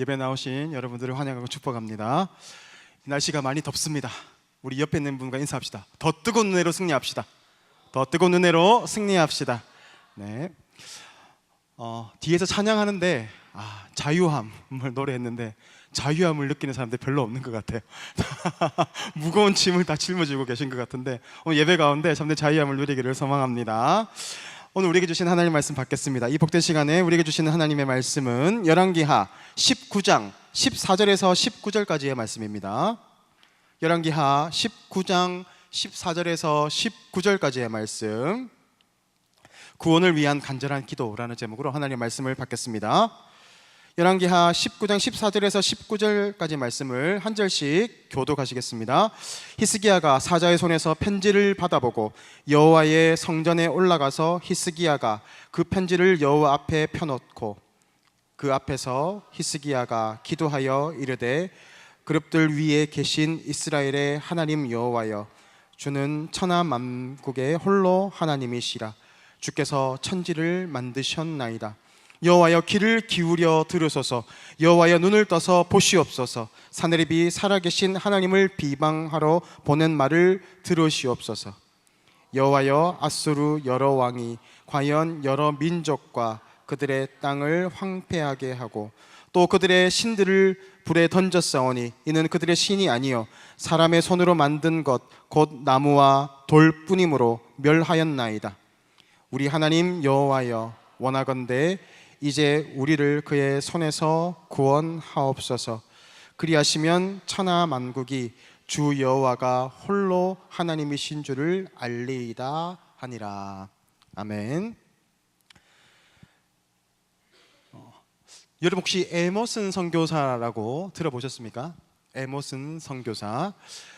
예배 나오신 여러분들을 환영하고 축복합니다. 날씨가 많이 덥습니다. 우리 옆에 있는 분과 인사합시다. 더 뜨거운 은혜로 승리합시다. 더 뜨거운 은혜로 승리합시다. 네. 어, 뒤에서 찬양하는데 아, 자유함을 노래했는데 자유함을 느끼는 사람들 별로 없는 것 같아요. 무거운 짐을 다 짊어지고 계신 것 같은데 오늘 예배 가운데 참된 자유함을 누리기를 소망합니다. 오늘 우리에게 주신 하나님 말씀 받겠습니다. 이 복된 시간에 우리에게 주시는 하나님의 말씀은 열왕기하 19장 14절에서 19절까지의 말씀입니다. 열왕기하 19장 14절에서 19절까지의 말씀. 구원을 위한 간절한 기도라는 제목으로 하나님의 말씀을 받겠습니다. 열왕기하 19장 14절에서 19절까지 말씀을 한 절씩 교독하시겠습니다. 히스기야가 사자의 손에서 편지를 받아보고 여호와의 성전에 올라가서 히스기야가 그 편지를 여호와 앞에 펴놓고 그 앞에서 히스기야가 기도하여 이르되 그룹들 위에 계신 이스라엘의 하나님 여호와여 주는 천하 만국의 홀로 하나님이시라 주께서 천지를 만드셨나이다 여호와여 귀를 기울여 들으소서. 여호와여 눈을 떠서 보시옵소서. 사내립이 살아계신 하나님을 비방하러 보낸 말을 들으시옵소서. 여호와여 아수르 여러 왕이 과연 여러 민족과 그들의 땅을 황폐하게 하고 또 그들의 신들을 불에 던졌사오니 이는 그들의 신이 아니요 사람의 손으로 만든 것 곧 나무와 돌뿐이므로 멸하였나이다. 우리 하나님 여호와여 원하건대 이제 우리를 그의 손에서 구원하옵소서. 그리하시면 천하 만국이 주 여호와가 홀로 하나님이신 줄을 알리이다 하니라. 아멘. 어, 여러분 혹시 에머슨 선교사라고 들어보셨습니까? 에머슨 선교사.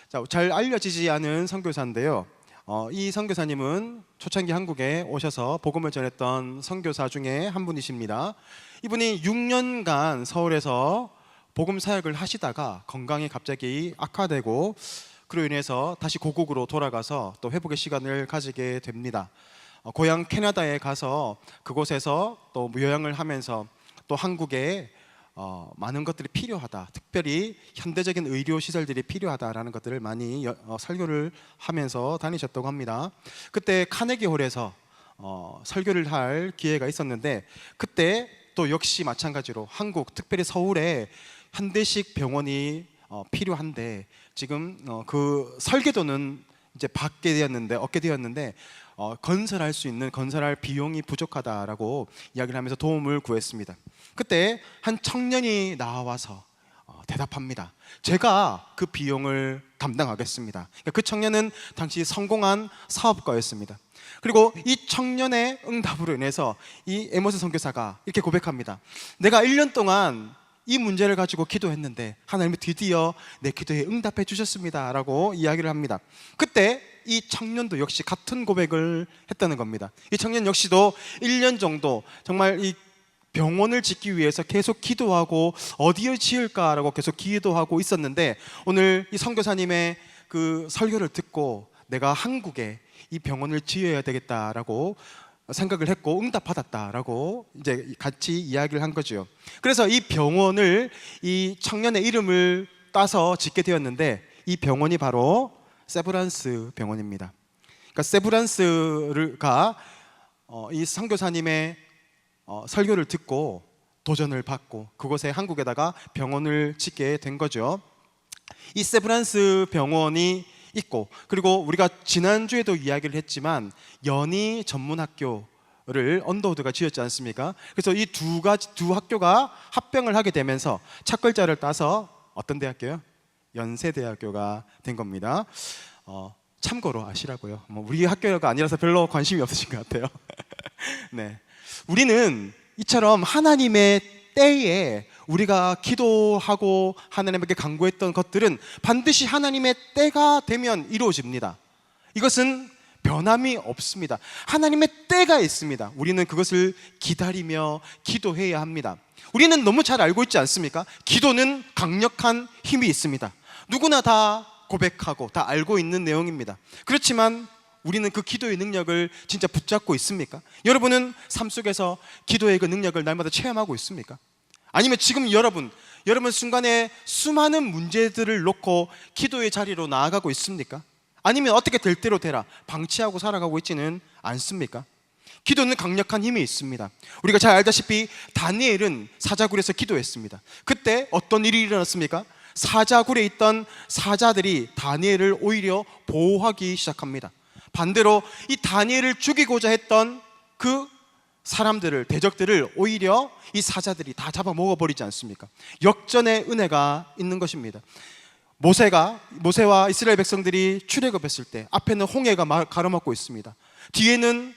자, 잘 알려지지 않은 선교사인데요 어, 이 선교사님은 초창기 한국에 오셔서 복음을 전했던 선교사 중에 한 분이십니다. 이분이 6년간 서울에서 복음 사역을 하시다가 건강이 갑자기 악화되고 그로 인해서 다시 고국으로 돌아가서 또 회복의 시간을 가지게 됩니다. 어, 고향 캐나다에 가서 그곳에서 또 요양을 하면서 또 한국에 어, 많은 것들이 필요하다. 특별히 현대적인 의료 시설들이 필요하다라는 것들을 많이 여- 어, 설교를 하면서 다니셨다고 합니다. 그때 카네기 홀에서 어, 설교를 할 기회가 있었는데 그때 또 역시 마찬가지로 한국 특별히 서울에 현대식 병원이 어, 필요한데 지금 어, 그 설계도는 이제 받게 되었는데 얻게 되었는데 어, 건설할 수 있는 건설할 비용이 부족하다라고 이야기를 하면서 도움을 구했습니다. 그때 한 청년이 나와서 어, 대답합니다. 제가 그 비용을 담당하겠습니다. 그러니까 그 청년은 당시 성공한 사업가였습니다. 그리고 이 청년의 응답으로 인해서 이 에머스 선교사가 이렇게 고백합니다. 내가 1년 동안 이 문제를 가지고 기도했는데 하나님이 드디어 내 기도에 응답해 주셨습니다 라고 이야기를 합니다. 그때 이 청년도 역시 같은 고백을 했다는 겁니다. 이 청년 역시도 1년 정도 정말 이 병원을 짓기 위해서 계속 기도하고 어디에 지을까라고 계속 기도하고 있었는데 오늘 이 선교사님의 그 설교를 듣고 내가 한국에 이 병원을 지어야 되겠다라고 생각을 했고 응답받았다라고 이제 같이 이야기를 한 거죠. 그래서 이 병원을 이 청년의 이름을 따서 짓게 되었는데 이 병원이 바로 세브란스 병원입니다. 그러니까 세브란스가 어, 이 선교사님의 어, 설교를 듣고 도전을 받고 그곳에 한국에다가 병원을 짓게 된 거죠. 이 세브란스 병원이 있고 그리고 우리가 지난주에도 이야기를 했지만 연희 전문 학교 를 언더우드가 지었지 않습니까? 그래서 이 두 가지 두 학교가 합병을 하게 되면서 첫 글자를 따서 어떤 대학교요? 연세대학교가 된 겁니다. 어, 참고로 아시라고요. 뭐 우리 학교가 아니라서 별로 관심이 없으신 것 같아요. 네, 우리는 이처럼 하나님의 때에 우리가 기도하고 하나님에게 간구했던 것들은 반드시 하나님의 때가 되면 이루어집니다. 이것은 변함이 없습니다. 하나님의 때가 있습니다. 우리는 그것을 기다리며 기도해야 합니다. 우리는 너무 잘 알고 있지 않습니까? 기도는 강력한 힘이 있습니다. 누구나 다 고백하고 다 알고 있는 내용입니다. 그렇지만 우리는 그 기도의 능력을 진짜 붙잡고 있습니까? 여러분은 삶 속에서 기도의 그 능력을 날마다 체험하고 있습니까? 아니면 지금 여러분 여러분 순간에 수많은 문제들을 놓고 기도의 자리로 나아가고 있습니까? 아니면 어떻게 될 대로 되라 방치하고 살아가고 있지는 않습니까? 기도는 강력한 힘이 있습니다. 우리가 잘 알다시피 다니엘은 사자굴에서 기도했습니다. 그때 어떤 일이 일어났습니까? 사자굴에 있던 사자들이 다니엘을 오히려 보호하기 시작합니다. 반대로 이 다니엘을 죽이고자 했던 그 사람들을 대적들을 오히려 이 사자들이 다 잡아 먹어 버리지 않습니까? 역전의 은혜가 있는 것입니다. 모세가 모세와 이스라엘 백성들이 출애굽했을 때 앞에는 홍해가 마- 가로막고 있습니다. 뒤에는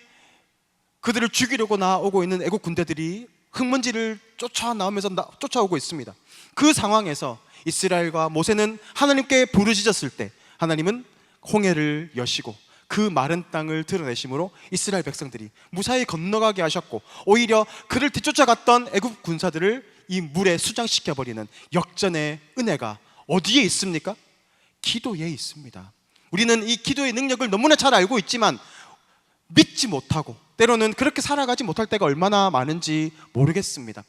그들을 죽이려고 나오고 있는 애국 군대들이 흙먼지를 쫓아 나오면서 나- 쫓아오고 있습니다. 그 상황에서 이스라엘과 모세는 하나님께 부르짖었을 때 하나님은 홍해를 여시고 그 마른 땅을 드러내심으로 이스라엘 백성들이 무사히 건너가게 하셨고 오히려 그를 뒤쫓아갔던 애국 군사들을 이 물에 수장시켜 버리는 역전의 은혜가 어디에 있습니까? 기도에 있습니다. 우리는 이 기도의 능력을 너무나 잘 알고 있지만 믿지 못하고 때로는 그렇게 살아가지 못할 때가 얼마나 많은지 모르겠습니다.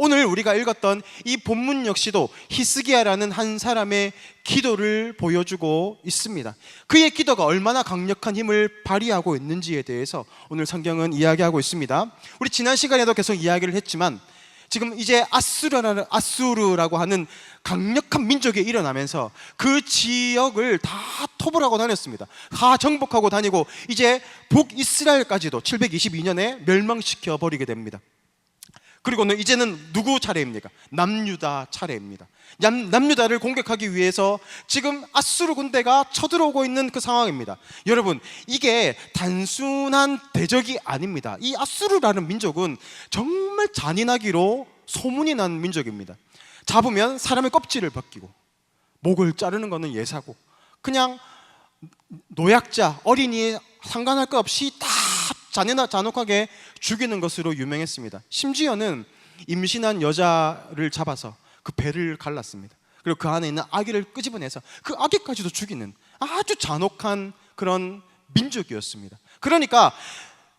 오늘 우리가 읽었던 이 본문 역시도 히스기야라는 한 사람의 기도를 보여주고 있습니다. 그의 기도가 얼마나 강력한 힘을 발휘하고 있는지에 대해서 오늘 성경은 이야기하고 있습니다. 우리 지난 시간에도 계속 이야기를 했지만 지금 이제 아수르라는 아수르라고 하는 강력한 민족이 일어나면서 그 지역을 다 토벌하고 다녔습니다. 다 정복하고 다니고 이제 북이스라엘까지도 722년에 멸망시켜 버리게 됩니다. 그리고는 이제는 누구 차례입니까? 남유다 차례입니다. 남, 남유다를 공격하기 위해서 지금 아수르 군대가 쳐들어오고 있는 그 상황입니다. 여러분, 이게 단순한 대적이 아닙니다. 이 아수르라는 민족은 정말 잔인하기로 소문이 난 민족입니다. 잡으면 사람의 껍질을 벗기고 목을 자르는 것은 예사고 그냥 노약자, 어린이 상관할 것 없이 다 잔인하, 잔혹하게 죽이는 것으로 유명했습니다. 심지어는 임신한 여자를 잡아서 그 배를 갈랐습니다. 그리고 그 안에 있는 아기를 끄집어내서 그 아기까지도 죽이는 아주 잔혹한 그런 민족이었습니다. 그러니까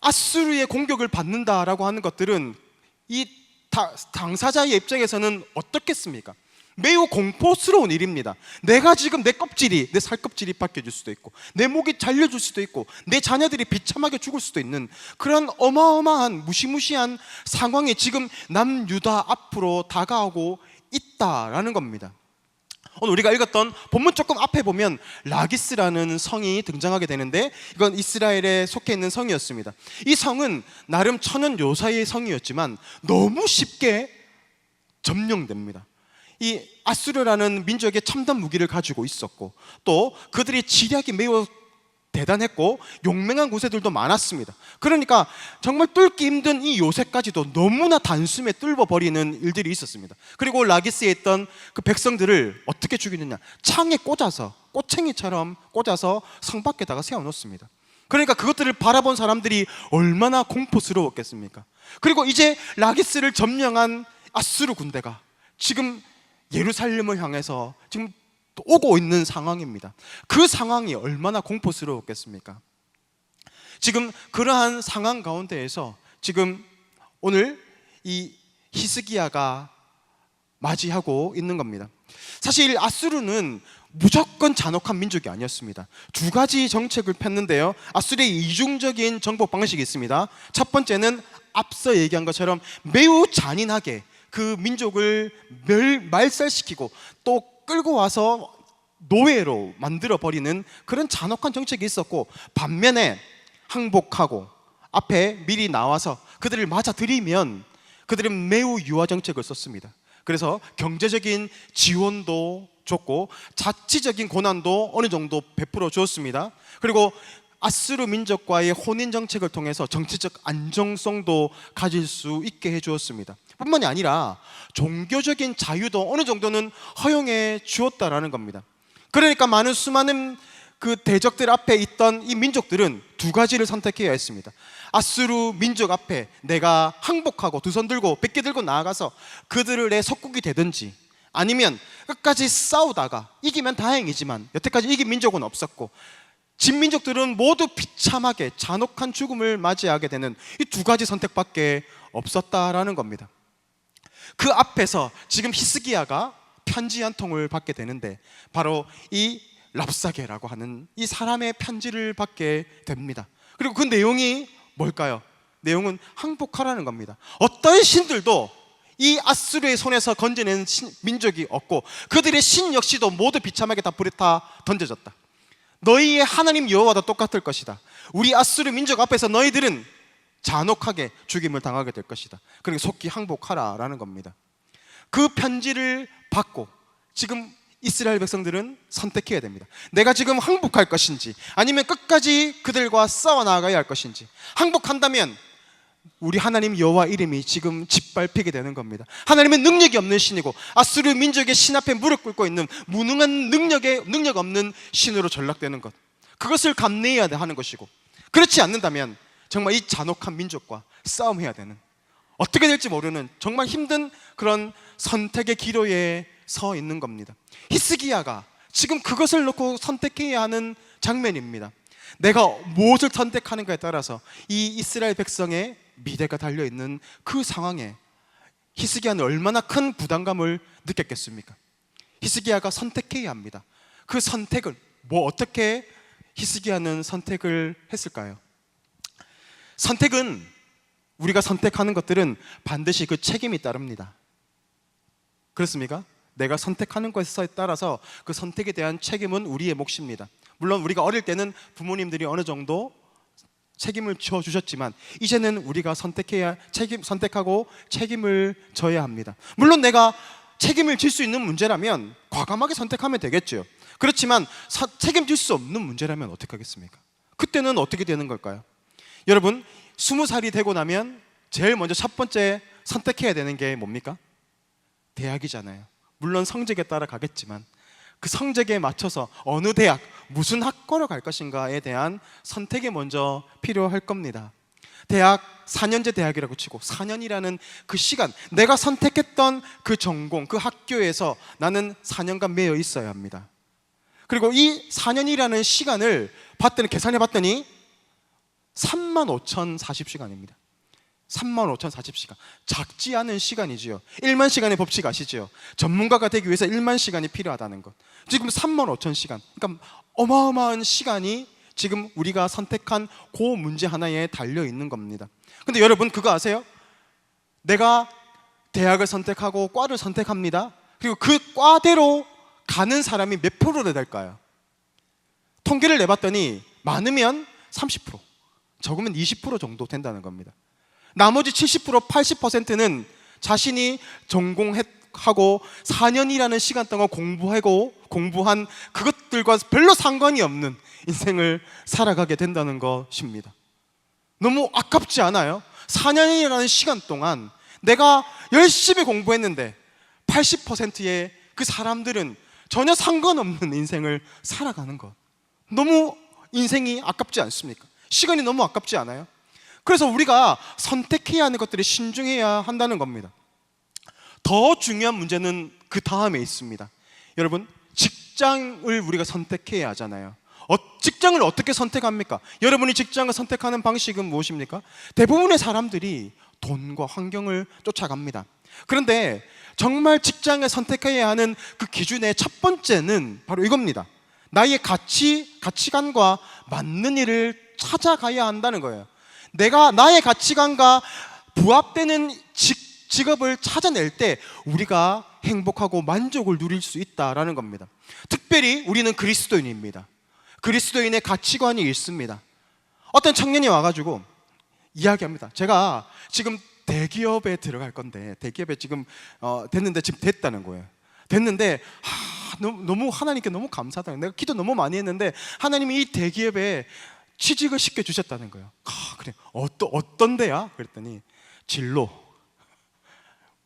아수르의 공격을 받는다라고 하는 것들은 이 다- 당사자의 입장에서는 어떻겠습니까? 매우 공포스러운 일입니다. 내가 지금 내 껍질이 내 살껍질이 벗겨질 수도 있고 내 목이 잘려줄 수도 있고 내 자녀들이 비참하게 죽을 수도 있는 그런 어마어마한 무시무시한 상황이 지금 남유다 앞으로 다가오고 있다라는 겁니다. 오늘 우리가 읽었던 본문 조금 앞에 보면 라기스라는 성이 등장하게 되는데 이건 이스라엘에 속해 있는 성이었습니다. 이 성은 나름 천연 요사의 성이었지만 너무 쉽게 점령됩니다. 이 아수르라는 민족의 첨단 무기를 가지고 있었고 또 그들의 지략이 매우 대단했고 용맹한 구세들도 많았습니다. 그러니까 정말 뚫기 힘든 이 요새까지도 너무나 단숨에 뚫어 버리는 일들이 있었습니다. 그리고 라기스에 있던 그 백성들을 어떻게 죽이느냐? 창에 꽂아서 꼬챙이처럼 꽂아서 성 밖에다가 세워 놓습니다. 그러니까 그것들을 바라본 사람들이 얼마나 공포스러웠겠습니까? 그리고 이제 라기스를 점령한 아수르 군대가 지금 예루살렘을 향해서 지금 또 오고 있는 상황입니다. 그 상황이 얼마나 공포스러웠겠습니까? 지금 그러한 상황 가운데에서 지금 오늘 이 히스기야가 맞이하고 있는 겁니다. 사실 아수르는 무조건 잔혹한 민족이 아니었습니다. 두 가지 정책을 폈는데요. 아수르의 이중적인 정복 방식이 있습니다. 첫 번째는 앞서 얘기한 것처럼 매우 잔인하게 그 민족을 멸, 말살시키고 또 끌고 와서 노예로 만들어 버리는 그런 잔혹한 정책이 있었고 반면에 항복하고 앞에 미리 나와서 그들을 맞아들이면 그들은 매우 유화 정책을 썼습니다. 그래서 경제적인 지원도 줬고 자치적인 고난도 어느 정도 베풀어 주었습니다. 그리고 아스르 민족과의 혼인 정책을 통해서 정치적 안정성도 가질 수 있게 해 주었습니다. 뿐만이 아니라 종교적인 자유도 어느 정도는 허용해 주었다라는 겁니다. 그러니까 많은 수많은 그 대적들 앞에 있던 이 민족들은 두 가지를 선택해야 했습니다. 아수르 민족 앞에 내가 항복하고 두 손 들고 백개 들고 나아가서 그들을 내 속국이 되든지 아니면 끝까지 싸우다가 이기면 다행이지만 여태까지 이긴 민족은 없었고 진 민족들은 모두 비참하게 잔혹한 죽음을 맞이하게 되는 이 두 가지 선택밖에 없었다라는 겁니다. 그 앞에서 지금 히스기야가 편지 한 통을 받게 되는데 바로 이 랍사게라고 하는 이 사람의 편지를 받게 됩니다. 그리고 그 내용이 뭘까요? 내용은 항복하라는 겁니다. 어떤 신들도 이 아수르의 손에서 건져낸 신- 민족이 없고 그들의 신 역시도 모두 비참하게 다 불에 타 던져졌다. 너희의 하나님 여호와도 똑같을 것이다. 우리 아수르 민족 앞에서 너희들은 잔혹하게 죽임을 당하게 될 것이다. 그러니까 속히 항복하라라는 겁니다. 그 편지를 받고 지금 이스라엘 백성들은 선택해야 됩니다. 내가 지금 항복할 것인지 아니면 끝까지 그들과 싸워 나가야 할 것인지 항복한다면 우리 하나님 여호와 이름이 지금 짓밟히게 되는 겁니다. 하나님은 능력이 없는 신이고 아수르 민족의 신 앞에 무릎 꿇고 있는 무능한 능력의 능력 없는 신으로 전락되는 것. 그것을 감내해야 하는 것이고 그렇지 않는다면 정말 이 잔혹한 민족과 싸움해야 되는 어떻게 될지 모르는 정말 힘든 그런 선택의 기로에 서 있는 겁니다. 히스기야가 지금 그것을 놓고 선택해야 하는 장면입니다. 내가 무엇을 선택하는가에 따라서 이 이스라엘 백성의 미래가 달려 있는 그 상황에 히스기야는 얼마나 큰 부담감을 느꼈겠습니까? 히스기야가 선택해야 합니다. 그 선택을 뭐 어떻게 히스기야는 선택을 했을까요? 선택은 우리가 선택하는 것들은 반드시 그 책임이 따릅니다. 그렇습니까? 내가 선택하는 것에 따라서 그 선택에 대한 책임은 우리의 몫입니다. 물론 우리가 어릴 때는 부모님들이 어느 정도 책임을 져 주셨지만 이제는 우리가 선택해야 책임 선택하고 책임을 져야 합니다. 물론 내가 책임을 질 수 있는 문제라면 과감하게 선택하면 되겠죠. 그렇지만 사- 책임질 수 없는 문제라면 어떻게 하겠습니까? 그때는 어떻게 되는 걸까요? 여러분, 스무 살이 되고 나면 제일 먼저 첫 번째 선택해야 되는 게 뭡니까? 대학이잖아요. 물론 성적에 따라 가겠지만 그 성적에 맞춰서 어느 대학, 무슨 학과로 갈 것인가에 대한 선택이 먼저 필요할 겁니다. 대학 4년제 대학이라고 치고 4년이라는 그 시간, 내가 선택했던 그 전공, 그 학교에서 나는 4년간 매여 있어야 합니다. 그리고 이 4년이라는 시간을 봤더니 계산해 봤더니 3만 5천 40시간입니다. 3만 5천 40시간. 작지 않은 시간이지요. 1만 시간의 법칙 아시죠? 전문가가 되기 위해서 1만 시간이 필요하다는 것. 지금 3만 5천 시간. 그러니까 어마어마한 시간이 지금 우리가 선택한 그 문제 하나에 달려 있는 겁니다. 근데 여러분 그거 아세요? 내가 대학을 선택하고 과를 선택합니다. 그리고 그 과대로 가는 사람이 몇 프로나 될까요? 통계를 내봤더니 많으면 30%, 적으면 20% 정도 된다는 겁니다. 나머지 70% 80%는 자신이 전공하고 4년이라는 시간 동안 공부하고 공부한 그것들과 별로 상관이 없는 인생을 살아가게 된다는 것입니다. 너무 아깝지 않아요? 4년이라는 시간 동안 내가 열심히 공부했는데 80%의 그 사람들은 전혀 상관없는 인생을 살아가는 것. 너무 인생이 아깝지 않습니까? 시간이 너무 아깝지 않아요? 그래서 우리가 선택해야 하는 것들이 신중해야 한다는 겁니다. 더 중요한 문제는 그 다음에 있습니다. 여러분, 직장을 우리가 선택해야 하잖아요. 어, 직장을 어떻게 선택합니까? 여러분이 직장을 선택하는 방식은 무엇입니까? 대부분의 사람들이 돈과 환경을 쫓아갑니다. 그런데 정말 직장을 선택해야 하는 그 기준의 첫 번째는 바로 이겁니다. 나의 가치, 가치관과 맞는 일을 찾아가야 한다는 거예요. 내가 나의 가치관과 부합되는 직, 직업을 찾아낼 때 우리가 행복하고 만족을 누릴 수 있다라는 겁니다. 특별히 우리는 그리스도인입니다. 그리스도인의 가치관이 있습니다. 어떤 청년이 와가지고 이야기합니다. 제가 지금 대기업에 들어갈 건데 대기업에 지금 어, 됐는데 지금 됐다는 거예요. 됐는데 하, 너무, 너무 하나님께 너무 감사하다. 내가 기도 너무 많이 했는데 하나님이 이 대기업에 취직을 시켜 주셨다는 거예요. 아, 그래 어떤 어떤 데야? 그랬더니 진로.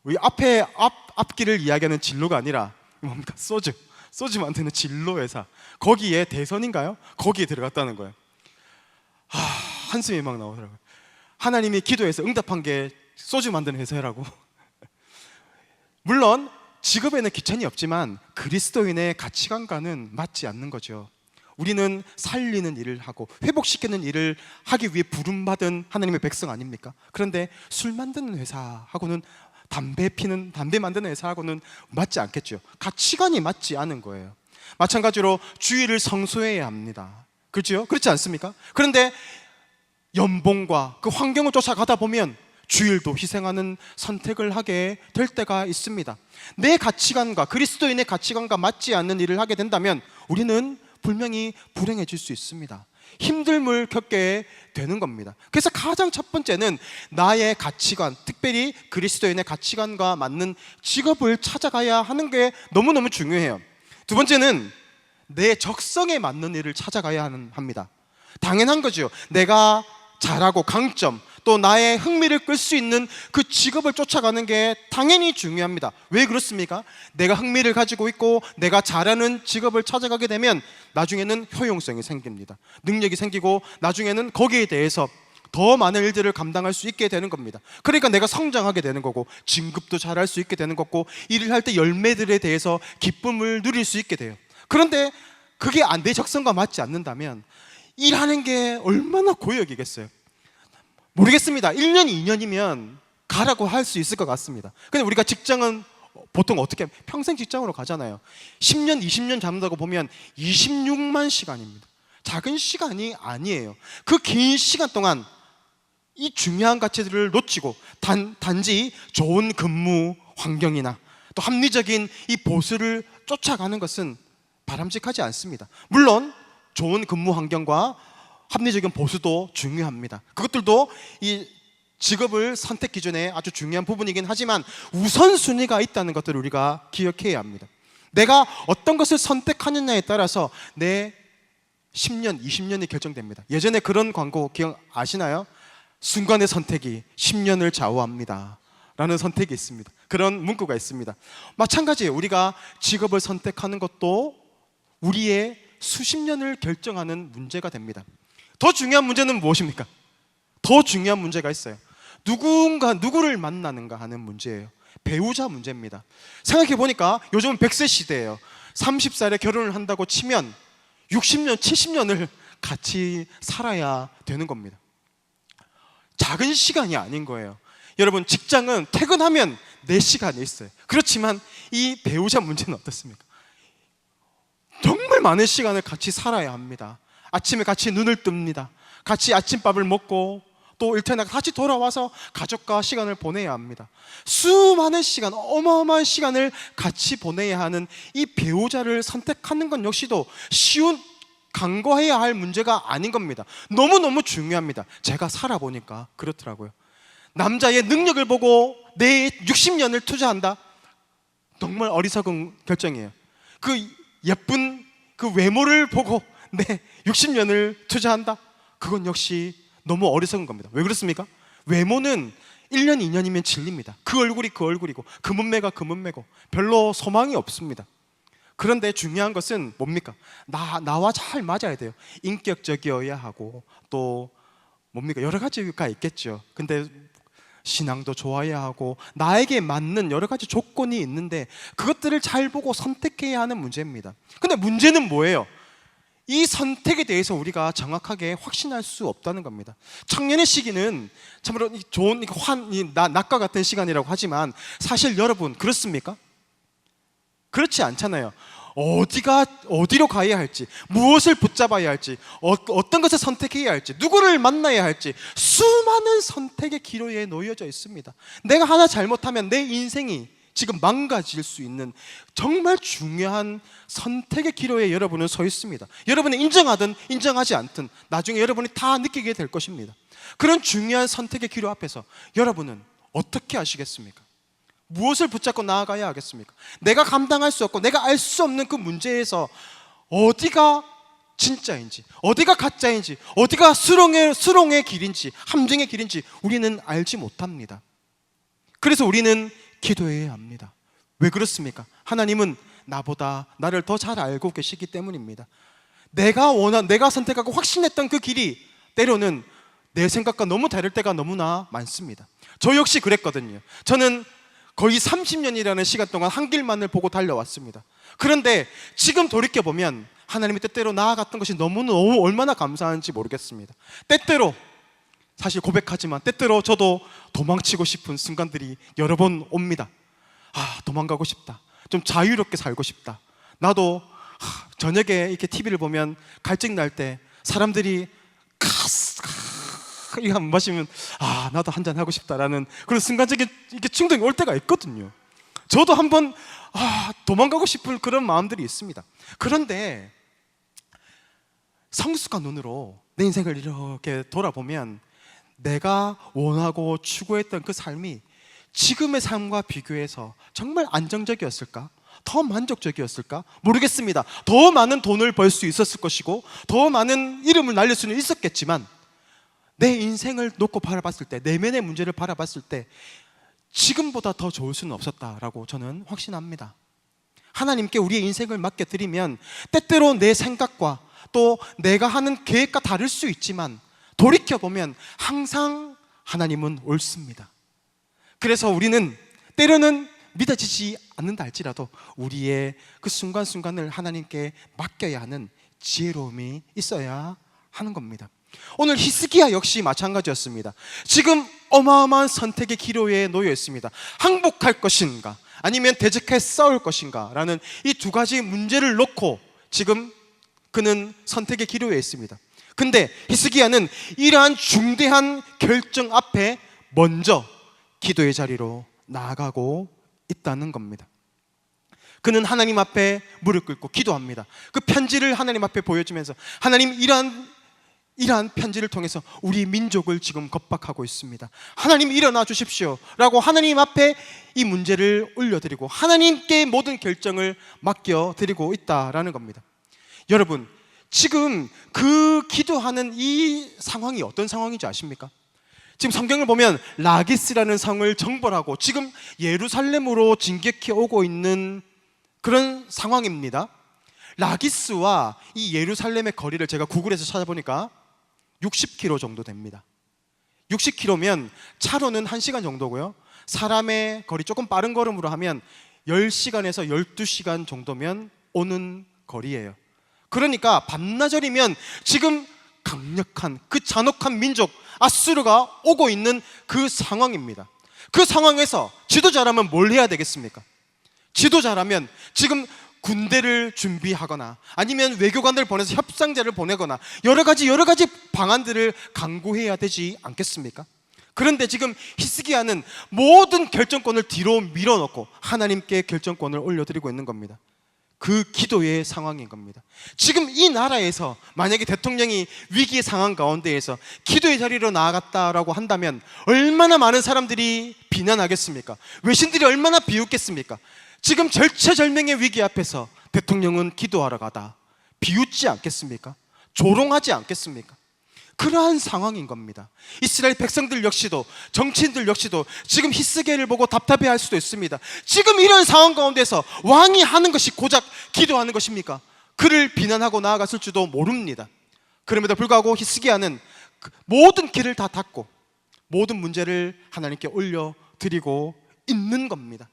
우리 앞에 앞 앞길을 이야기하는 진로가 아니라 뭡니까 소주 소주 만드는 진로 회사 거기에 대선인가요? 거기에 들어갔다는 거예요. 아, 한숨이 막 나오더라고요. 하나님이 기도해서 응답한 게 소주 만드는 회사라고. 물론 직업에는 귀천이 없지만 그리스도인의 가치관과는 맞지 않는 거죠. 우리는 살리는 일을 하고 회복시키는 일을 하기 위해 부름받은 하나님의 백성 아닙니까? 그런데 술 만드는 회사하고는 담배 피는 담배 만드는 회사하고는 맞지 않겠죠. 가치관이 맞지 않은 거예요. 마찬가지로 주의를 성소해야 합니다. 그렇죠? 그렇지 않습니까? 그런데 연봉과 그 환경을 쫓아가다 보면 주일도 희생하는 선택을 하게 될 때가 있습니다. 내 가치관과 그리스도인의 가치관과 맞지 않는 일을 하게 된다면 우리는 분명히 불행해질 수 있습니다. 힘듦을 겪게 되는 겁니다. 그래서 가장 첫 번째는 나의 가치관, 특별히 그리스도인의 가치관과 맞는 직업을 찾아가야 하는 게 너무너무 중요해요. 두 번째는 내 적성에 맞는 일을 찾아가야 합니다. 당연한 거죠. 내가 잘하고 강점 또 나의 흥미를 끌 수 있는 그 직업을 쫓아가는 게 당연히 중요합니다. 왜 그렇습니까? 내가 흥미를 가지고 있고 내가 잘하는 직업을 찾아가게 되면 나중에는 효용성이 생깁니다. 능력이 생기고 나중에는 거기에 대해서 더 많은 일들을 감당할 수 있게 되는 겁니다. 그러니까 내가 성장하게 되는 거고 진급도 잘할 수 있게 되는 거고 일을 할 때 열매들에 대해서 기쁨을 누릴 수 있게 돼요. 그런데 그게 안 내 적성과 맞지 않는다면 일하는 게 얼마나 고역이겠어요. 모르겠습니다. 1년, 2년이면 가라고 할 수 있을 것 같습니다. 근데 우리가 직장은 보통 어떻게 평생 직장으로 가잖아요. 10년, 20년 잡는다고 보면 26만 시간입니다. 작은 시간이 아니에요. 그 긴 시간 동안 이 중요한 가치들을 놓치고 단, 단지 좋은 근무 환경이나 또 합리적인 이 보수를 쫓아가는 것은 바람직하지 않습니다. 물론 좋은 근무 환경과 합리적인 보수도 중요합니다. 그것들도 이 직업을 선택 기준에 아주 중요한 부분이긴 하지만 우선순위가 있다는 것들을 우리가 기억해야 합니다. 내가 어떤 것을 선택하느냐에 따라서 내 10년, 20년이 결정됩니다. 예전에 그런 광고 기억 아시나요? 순간의 선택이 10년을 좌우합니다. 라는 선택이 있습니다. 그런 문구가 있습니다. 마찬가지예요. 우리가 직업을 선택하는 것도 우리의 수십 년을 결정하는 문제가 됩니다. 더 중요한 문제는 무엇입니까? 더 중요한 문제가 있어요. 누군가 누구를 만나는가 하는 문제예요. 배우자 문제입니다. 생각해 보니까 요즘은 100세 시대예요. 30살에 결혼을 한다고 치면 60년, 70년을 같이 살아야 되는 겁니다. 작은 시간이 아닌 거예요. 여러분, 직장은 퇴근하면 4시간이 있어요. 그렇지만 이 배우자 문제는 어떻습니까? 정말 많은 시간을 같이 살아야 합니다. 아침에 같이 눈을 뜹니다. 같이 아침밥을 먹고 또 일터에 다시 돌아와서 가족과 시간을 보내야 합니다. 수많은 시간, 어마어마한 시간을 같이 보내야 하는 이 배우자를 선택하는 건 역시도 쉬운 간과해야 할 문제가 아닌 겁니다. 너무너무 중요합니다. 제가 살아보니까 그렇더라고요. 남자의 능력을 보고 내 60년을 투자한다? 정말 어리석은 결정이에요. 그 예쁜 그 외모를 보고 내 60년을 투자한다? 그건 역시 너무 어리석은 겁니다. 왜 그렇습니까? 외모는 1년, 2년이면 질립니다. 그 얼굴이 그 얼굴이고 그 문매가 그 문매고 별로 소망이 없습니다. 그런데 중요한 것은 뭡니까? 나, 나와 잘 맞아야 돼요. 인격적이어야 하고 또 뭡니까? 여러 가지가 있겠죠. 근데 신앙도 좋아야 하고 나에게 맞는 여러 가지 조건이 있는데 그것들을 잘 보고 선택해야 하는 문제입니다. 근데 문제는 뭐예요? 이 선택에 대해서 우리가 정확하게 확신할 수 없다는 겁니다. 청년의 시기는 참으로 이 좋은 이 환, 낮과 같은 시간이라고 하지만 사실 여러분 그렇습니까? 그렇지 않잖아요. 어디가 어디로 가야 할지, 무엇을 붙잡아야 할지, 어, 어떤 것을 선택해야 할지, 누구를 만나야 할지 수많은 선택의 기로에 놓여져 있습니다. 내가 하나 잘못하면 내 인생이 지금 망가질 수 있는 정말 중요한 선택의 기로에 여러분은 서 있습니다. 여러분이 인정하든 인정하지 않든 나중에 여러분이 다 느끼게 될 것입니다. 그런 중요한 선택의 기로 앞에서 여러분은 어떻게 하시겠습니까? 무엇을 붙잡고 나아가야 하겠습니까? 내가 감당할 수 없고 내가 알 수 없는 그 문제에서 어디가 진짜인지, 어디가 가짜인지, 어디가 수롱의 수롱의 길인지, 함정의 길인지 우리는 알지 못합니다. 그래서 우리는 기도해야 합니다. 왜 그렇습니까? 하나님은 나보다 나를 더 잘 알고 계시기 때문입니다. 내가 원한, 내가 선택하고 확신했던 그 길이 때로는 내 생각과 너무 다를 때가 너무나 많습니다. 저 역시 그랬거든요. 저는 거의 30년이라는 시간 동안 한 길만을 보고 달려왔습니다. 그런데 지금 돌이켜 보면 하나님의 뜻대로 나아갔던 것이 너무너무 얼마나 감사한지 모르겠습니다. 때때로 사실 고백하지만 때때로 저도 도망치고 싶은 순간들이 여러 번 옵니다. 아, 도망가고 싶다. 좀 자유롭게 살고 싶다. 나도 하, 저녁에 이렇게 TV를 보면 갈증 날 때 사람들이 카스 카, 이거 한 마시면 아 나도 한 잔 하고 싶다라는 그런 순간적인 이게 충동이 올 때가 있거든요. 저도 한번 아 도망가고 싶은 그런 마음들이 있습니다. 그런데 성숙한 눈으로 내 인생을 이렇게 돌아보면 내가 원하고 추구했던 그 삶이 지금의 삶과 비교해서 정말 안정적이었을까? 더 만족적이었을까? 모르겠습니다. 더 많은 돈을 벌 수 있었을 것이고, 더 많은 이름을 날릴 수는 있었겠지만, 내 인생을 놓고 바라봤을 때, 내면의 문제를 바라봤을 때, 지금보다 더 좋을 수는 없었다라고 저는 확신합니다. 하나님께 우리의 인생을 맡겨드리면, 때때로 내 생각과 또 내가 하는 계획과 다를 수 있지만, 돌이켜보면 항상 하나님은 옳습니다. 그래서 우리는 때로는 믿어지지 않는다 할지라도 우리의 그 순간순간을 하나님께 맡겨야 하는 지혜로움이 있어야 하는 겁니다. 오늘 히스기야 역시 마찬가지였습니다. 지금 어마어마한 선택의 기로에 놓여 있습니다. 항복할 것인가 아니면 대적해 싸울 것인가 라는 이 두 가지 문제를 놓고 지금 그는 선택의 기로에 있습니다. 근데 히스기야는 이러한 중대한 결정 앞에 먼저 기도의 자리로 나아가고 있다는 겁니다. 그는 하나님 앞에 무릎 꿇고 기도합니다. 그 편지를 하나님 앞에 보여주면서 하나님 이러한 이러한 편지를 통해서 우리 민족을 지금 겁박하고 있습니다. 하나님 일어나 주십시오 라고 하나님 앞에 이 문제를 올려드리고 하나님께 모든 결정을 맡겨드리고 있다라는 겁니다. 여러분 지금 그 기도하는 이 상황이 어떤 상황인지 아십니까? 지금 성경을 보면 라기스라는 성을 정벌하고 지금 예루살렘으로 진격해 오고 있는 그런 상황입니다. 라기스와 이 예루살렘의 거리를 제가 구글에서 찾아보니까 60km 정도 됩니다. 60km면 차로는 1시간 정도고요. 사람의 거리 조금 빠른 걸음으로 하면 10시간에서 12시간 정도면 오는 거리예요. 그러니까 반나절이면 지금 강력한 그 잔혹한 민족 아수르가 오고 있는 그 상황입니다. 그 상황에서 지도자라면 뭘 해야 되겠습니까? 지도자라면 지금 군대를 준비하거나 아니면 외교관들 보내서 협상자를 보내거나 여러 가지 여러 가지 방안들을 강구해야 되지 않겠습니까? 그런데 지금 히스기야는 모든 결정권을 뒤로 밀어놓고 하나님께 결정권을 올려드리고 있는 겁니다. 그 기도의 상황인 겁니다. 지금 이 나라에서 만약에 대통령이 위기의 상황 가운데에서 기도의 자리로 나아갔다라고 한다면 얼마나 많은 사람들이 비난하겠습니까? 외신들이 얼마나 비웃겠습니까? 지금 절체절명의 위기 앞에서 대통령은 기도하러 가다 비웃지 않겠습니까? 조롱하지 않겠습니까? 그러한 상황인 겁니다. 이스라엘 백성들 역시도 정치인들 역시도 지금 히스게를 보고 답답해 할 수도 있습니다. 지금 이런 상황 가운데서 왕이 하는 것이 고작 기도하는 것입니까? 그를 비난하고 나아갔을지도 모릅니다. 그럼에도 불구하고 히스기야는 그 모든 길을 다 닫고 모든 문제를 하나님께 올려 드리고 있는 겁니다.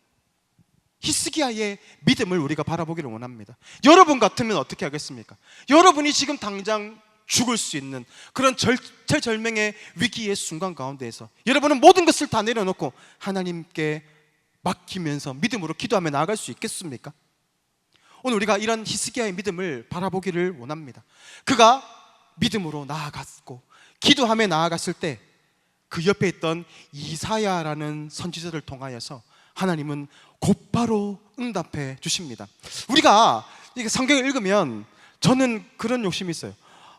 히스기야의 믿음을 우리가 바라보기를 원합니다. 여러분 같으면 어떻게 하겠습니까? 여러분이 지금 당장 죽을 수 있는 그런 절체절명의 위기의 순간 가운데에서 여러분은 모든 것을 다 내려놓고 하나님께 맡기면서 믿음으로 기도하며 나아갈 수 있겠습니까? 오늘 우리가 이런 히스기야의 믿음을 바라보기를 원합니다. 그가 믿음으로 나아갔고 기도하며 나아갔을 때 그 옆에 있던 이사야라는 선지자를 통하여서 하나님은 곧바로 응답해 주십니다. 우리가 이게 성경을 읽으면 저는 그런 욕심이 있어요.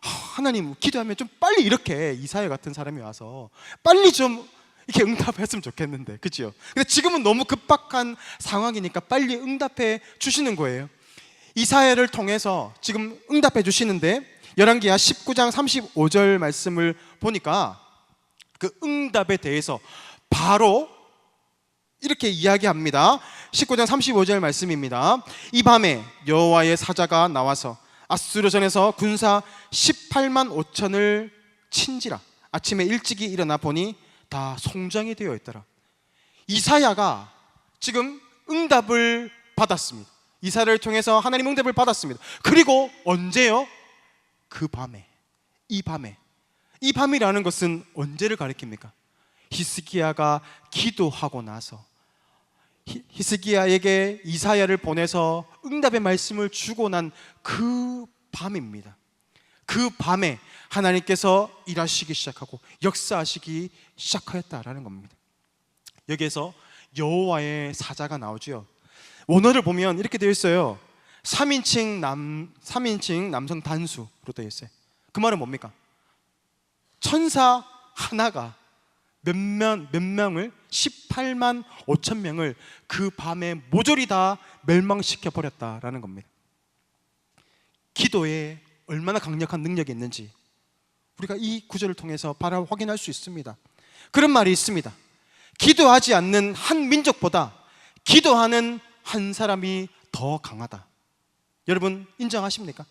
하나님 기도하면 좀 빨리 이렇게 이사야 같은 사람이 와서 빨리 좀 이렇게 응답했으면 좋겠는데 그죠? 근데 지금은 너무 급박한 상황이니까 빨리 응답해 주시는 거예요. 이사야를 통해서 지금 응답해 주시는데 열왕기야 19장 35절 말씀을 보니까 그 응답에 대해서 바로 이렇게 이야기합니다. 19장 35절 말씀입니다. 이 밤에 여호와의 사자가 나와서 아수르전에서 군사 18만 5천을 친지라 아침에 일찍이 일어나 보니 다 송장이 되어 있더라. 이사야가 지금 응답을 받았습니다. 이사를 통해서 하나님 응답을 받았습니다. 그리고 언제요? 그 밤에 이 밤에 이 밤이라는 것은 언제를 가리킵니까? 히스기야가 기도하고 나서 히- 히스기야에게 이사야를 보내서 응답의 말씀을 주고 난 그 밤입니다. 그 밤에 하나님께서 일하시기 시작하고 역사하시기 시작하였다라는 겁니다. 여기에서 여호와의 사자가 나오죠. 원어를 보면 이렇게 되어 있어요. 3인칭 남 3인칭 남성 단수로 되어 있어요. 그 말은 뭡니까? 천사 하나가 몇몇 몇 명을 18만 5천 명을 그 밤에 모조리 다 멸망시켜 버렸다라는 겁니다. 기도에 얼마나 강력한 능력이 있는지 우리가 이 구절을 통해서 바로 확인할 수 있습니다. 그런 말이 있습니다. 기도하지 않는 한 민족보다 기도하는 한 사람이 더 강하다. 여러분 인정하십니까?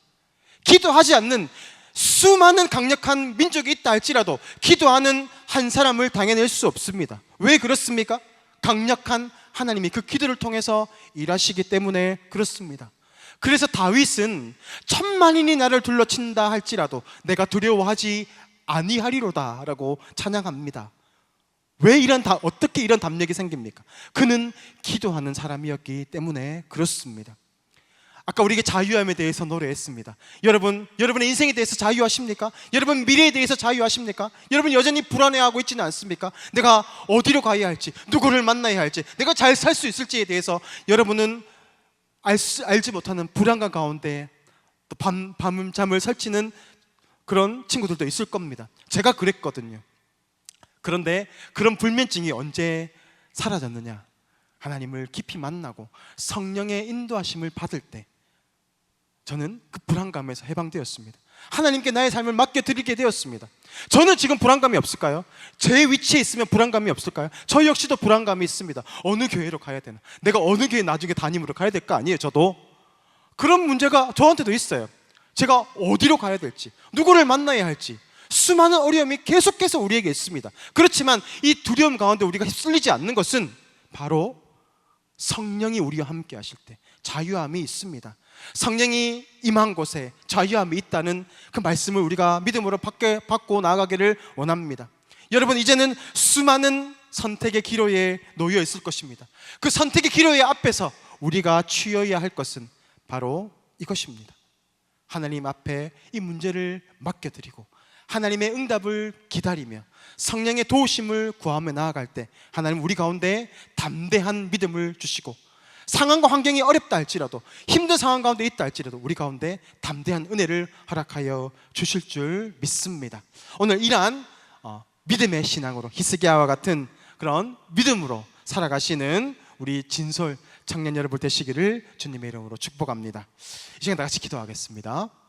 기도하지 않는 수많은 강력한 민족이 있다 할지라도 기도하는 한 사람을 당해낼 수 없습니다. 왜 그렇습니까? 강력한 하나님이 그 기도를 통해서 일하시기 때문에 그렇습니다. 그래서 다윗은 천만인이 나를 둘러친다 할지라도 내가 두려워하지 아니하리로다라고 찬양합니다. 왜 이런 다 어떻게 이런 담력이 생깁니까? 그는 기도하는 사람이었기 때문에 그렇습니다. 아까 우리에게 자유함에 대해서 노래했습니다. 여러분, 여러분의 인생에 대해서 자유하십니까? 여러분 미래에 대해서 자유하십니까? 여러분 여전히 불안해하고 있지는 않습니까? 내가 어디로 가야 할지, 누구를 만나야 할지, 내가 잘 살 수 있을지에 대해서 여러분은 알 수, 알지 못하는 불안감 가운데 또 밤, 밤잠을 설치는 그런 친구들도 있을 겁니다. 제가 그랬거든요. 그런데 그런 불면증이 언제 사라졌느냐? 하나님을 깊이 만나고 성령의 인도하심을 받을 때 저는 그 불안감에서 해방되었습니다. 하나님께 나의 삶을 맡겨드리게 되었습니다. 저는 지금 불안감이 없을까요? 제 위치에 있으면 불안감이 없을까요? 저 역시도 불안감이 있습니다. 어느 교회로 가야 되나? 내가 어느 교회 나중에 담임으로 가야 될거 아니에요, 저도? 그런 문제가 저한테도 있어요. 제가 어디로 가야 될지, 누구를 만나야 할지, 수많은 어려움이 계속해서 우리에게 있습니다. 그렇지만 이 두려움 가운데 우리가 휩쓸리지 않는 것은 바로 성령이 우리와 함께 하실 때 자유함이 있습니다. 성령이 임한 곳에 자유함이 있다는 그 말씀을 우리가 믿음으로 받게, 받고 나아가기를 원합니다. 여러분 이제는 수많은 선택의 기로에 놓여 있을 것입니다. 그 선택의 기로의 앞에서 우리가 취해야 할 것은 바로 이것입니다. 하나님 앞에 이 문제를 맡겨드리고 하나님의 응답을 기다리며 성령의 도우심을 구하며 나아갈 때 하나님 우리 가운데 담대한 믿음을 주시고 상황과 환경이 어렵다 할지라도 힘든 상황 가운데 있다 할지라도 우리 가운데 담대한 은혜를 허락하여 주실 줄 믿습니다. 오늘 이러한 어, 믿음의 신앙으로 히스기야와 같은 그런 믿음으로 살아가시는 우리 진솔 청년 여러분 되시기를 주님의 이름으로 축복합니다. 이 시간 다 같이 기도하겠습니다.